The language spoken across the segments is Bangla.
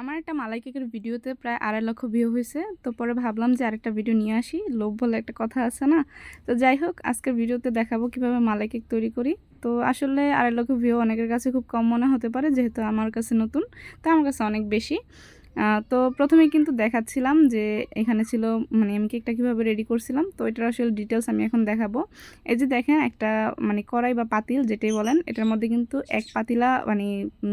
আমার একটা মালাই কেকের ভিডিওতে প্রায় আড়াই লক্ষ ভিউ হয়েছে। তো পরে ভাবলাম যে আরেকটা ভিডিও নিয়ে আসি। লোভ বলে একটা কথা আছে না? তো যাই হোক, আজকের ভিডিওতে দেখাবো কীভাবে মালাই কেক তৈরি করি। তো আসলে আড়াই লক্ষ ভিউ অনেকের কাছে খুব কম মনে হতে পারে, যেহেতু আমার কাছে নতুন। তো আমার কাছে অনেক বেশি। তো প্রথমে কিন্তু দেখাচ্ছিলাম যে এখানে ছিল মানে আমি কেকটা কীভাবে রেডি করছিলাম। তো এটার আসলে ডিটেলস আমি এখন দেখাবো। এই যে দেখেন, একটা মানে কড়াই বা পাতিল যেটাই বলেন, এটার মধ্যে কিন্তু এক পাতিলা মানে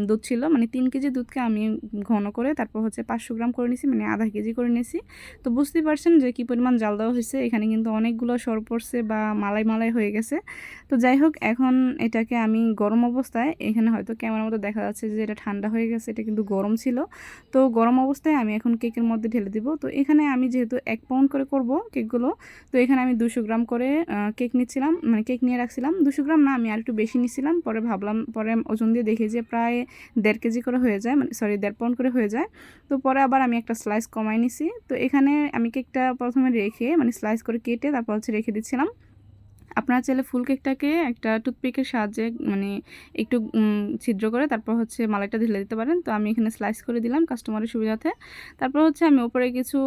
দুধ ছিল। মানে তিন কেজি দুধকে আমি ঘন করে, তারপর হচ্ছে পাঁচশো গ্রাম করে নিয়েছি মানে আধা কেজি করে নিয়েছি তো বুঝতেই পারছেন যে কী পরিমাণ জাল দেওয়া হয়েছে। এখানে কিন্তু অনেকগুলো সর পড়ছে বা মালাই মালাই হয়ে গেছে। তো যাই হোক, এখন এটাকে আমি গরম অবস্থায়, এখানে হয়তো ক্যামেরার মতো দেখা যাচ্ছে যে এটা ঠান্ডা হয়ে গেছে, এটা কিন্তু গরম ছিল। তো গরম অবস্থায় আমি এখন কেকের মধ্যে ঢেলে দিব। তো এখানে আমি যেহেতু এক পাউন্ড করে করব কেকগুলো, তো এখানে আমি দুশো গ্রাম করে কেক নিচ্ছিলাম মানে কেক নিয়ে রাখছিলাম। দুশো গ্রাম না, আমি আর একটু বেশি নিচ্ছিলাম। পরে ভাবলাম, পরে ওজন দিয়ে দেখি যে প্রায় দেড় কেজি করে হয়ে যায় মানে সরি দেড় পাউন্ড করে হয়ে যায়। তো পরে আবার আমি একটা স্লাইস কমাই নিছি। তো এখানে আমি কেকটা প্রথমে রেখে মানে স্লাইস করে কেটে তারপর হচ্ছে রেখে দিচ্ছিলাম। আপনারা চাইলে ফুল কেকটাকে একটা টুথপিকের সাহায্যে মানে একটু ছিদ্র করে তারপর হচ্ছে মালাইটা ঢেলে দিতে পারেন। তো আমি এখানে স্লাইস করে দিলাম কাস্টমারের সুবিধাতে তারপর হচ্ছে আমি ওপরে কিছু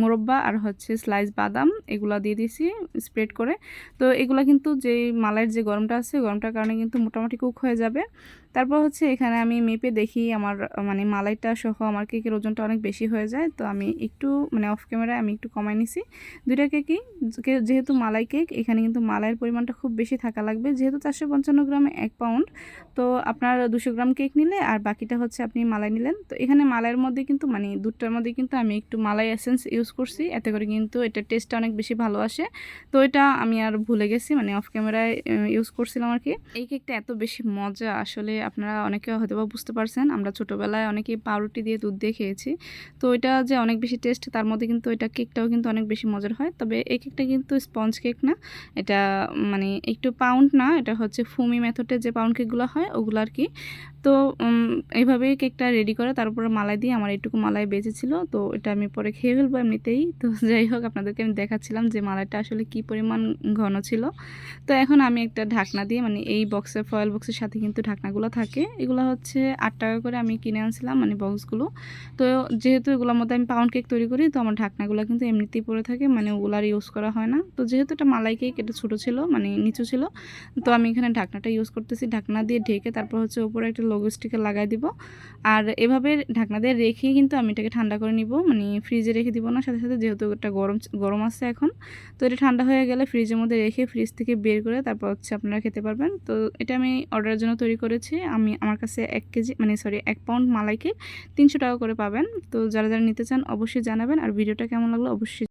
মোরব্বা আর হচ্ছে স্লাইস বাদাম এগুলো দিয়ে দিয়েছি স্প্রেড করে। তো এগুলো কিন্তু যে মালাইয়ের যে গরমটা আছে, গরমটার কারণে কিন্তু মোটামুটি কুক হয়ে যাবে। তারপর হচ্ছে এখানে আমি মেপে দেখি আমার মানে মালাইটা সহ আমার কেকের ওজনটা অনেক বেশি হয়ে যায়। তো আমি একটু মানে অফ ক্যামেরায় আমি একটু কমাই নিছি। দুইটা কেকই, যেহেতু মালাই কেক এখানে কিন্তু মালাইয়ের পরিমাণটা খুব বেশি থাকা লাগবে। যেহেতু চারশো পঞ্চান্ন গ্রামে এক পাউন্ড, তো আপনার দুশো গ্রাম কেক নিলে আর বাকিটা হচ্ছে আপনি মালাই নিলেন। তো এখানে মালাইয়ের মধ্যে কিন্তু মানে দুধটার মধ্যে কিন্তু আমি একটু মালাই এসেন্স ইউজ করছি। এতে করে কিন্তু এটা টেস্টটা অনেক বেশি ভালো আসে। তো এটা আমি আর ভুলে গেছি মানে অফ ক্যামেরায় ইউজ করছিলাম আর কি। এই কেকটা এত বেশি মজা, আসলে আপনারা অনেকে হয়তো বা বুঝতে পারছেন। আমরা ছোটোবেলায় অনেকেই পাউরুটি দিয়ে দুধ দিয়ে খেয়েছি। তো এটা যে অনেক বেশি টেস্ট, তার মধ্যে কিন্তু এটা কেকটাও কিন্তু অনেক বেশি মজার হয়। তবে এই কেকটা কিন্তু স্পঞ্জ কেক না। এটা মানে একটু পাউন্ড না, এটা হচ্ছে ফুমি মেথডে যে পাউন্ড কেকগুলো হয়, ওগুলো আর কি। তো এইভাবেই কেকটা রেডি করে তারপরে মালাই দিয়ে আমার এইটুকু মালাই বেঁচেছিল, তো এটা আমি পরে খেয়ে ফেলব এমনিতেই। তো যাই হোক, আপনাদেরকে আমি দেখাচ্ছিলাম যে মালাইটা আসলে কি পরিমাণ ঘন ছিল। তো এখন আমি একটা ঢাকনা দিয়ে মানে এই বক্সের ফয়েল বক্সের সাথে কিন্তু ঢাকনাগুলো থাকে। এগুলো হচ্ছে আট টাকা করে আমি কিনে আনছিলাম মানে বক্সগুলো তো যেহেতু এগুলোর মধ্যে আমি পাউন্ড কেক তৈরি করি, তো আমার ঢাকনাগুলো কিন্তু এমনিতেই পড়ে থাকে মানে ওগুলো আর ইউজ করা হয় না। তো যেহেতু এটা মালাই কেক এটা ছোটো ছিল মানে নিচু ছিল। তো আমি এখানে ঢাকনাটা ইউজ করতেছি। ঢাকনা দিয়ে ঢেকে তারপর হচ্ছে উপরে একটা লোগো স্টিকার লাগাই দিব। আর এভাবে ঢাকনা দিয়ে রেখে কিন্তু আমি এটাকে ঠান্ডা করে নিব। মানে ফ্রিজে রেখে দিব না, সাথে সাথে যেহেতু এটা গরম গরম আছে এখন। তো এটা ঠান্ডা হয়ে গেলে ফ্রিজের মধ্যে রেখে ফ্রিজ থেকে বের করে তারপর হচ্ছে আপনারা খেতে পারবেন। তো এটা আমি অর্ডারের জন্য তৈরি করেছি। আমি, আমার কাছে এক কেজি মানে সরি এক পাউন্ড মালাইকে তিনশো টাকা করে পাবেন। তো যারা যারা নিতে চান অবশ্যই জানাবেন। আর ভিডিওটা কেমন লাগল অবশ্যই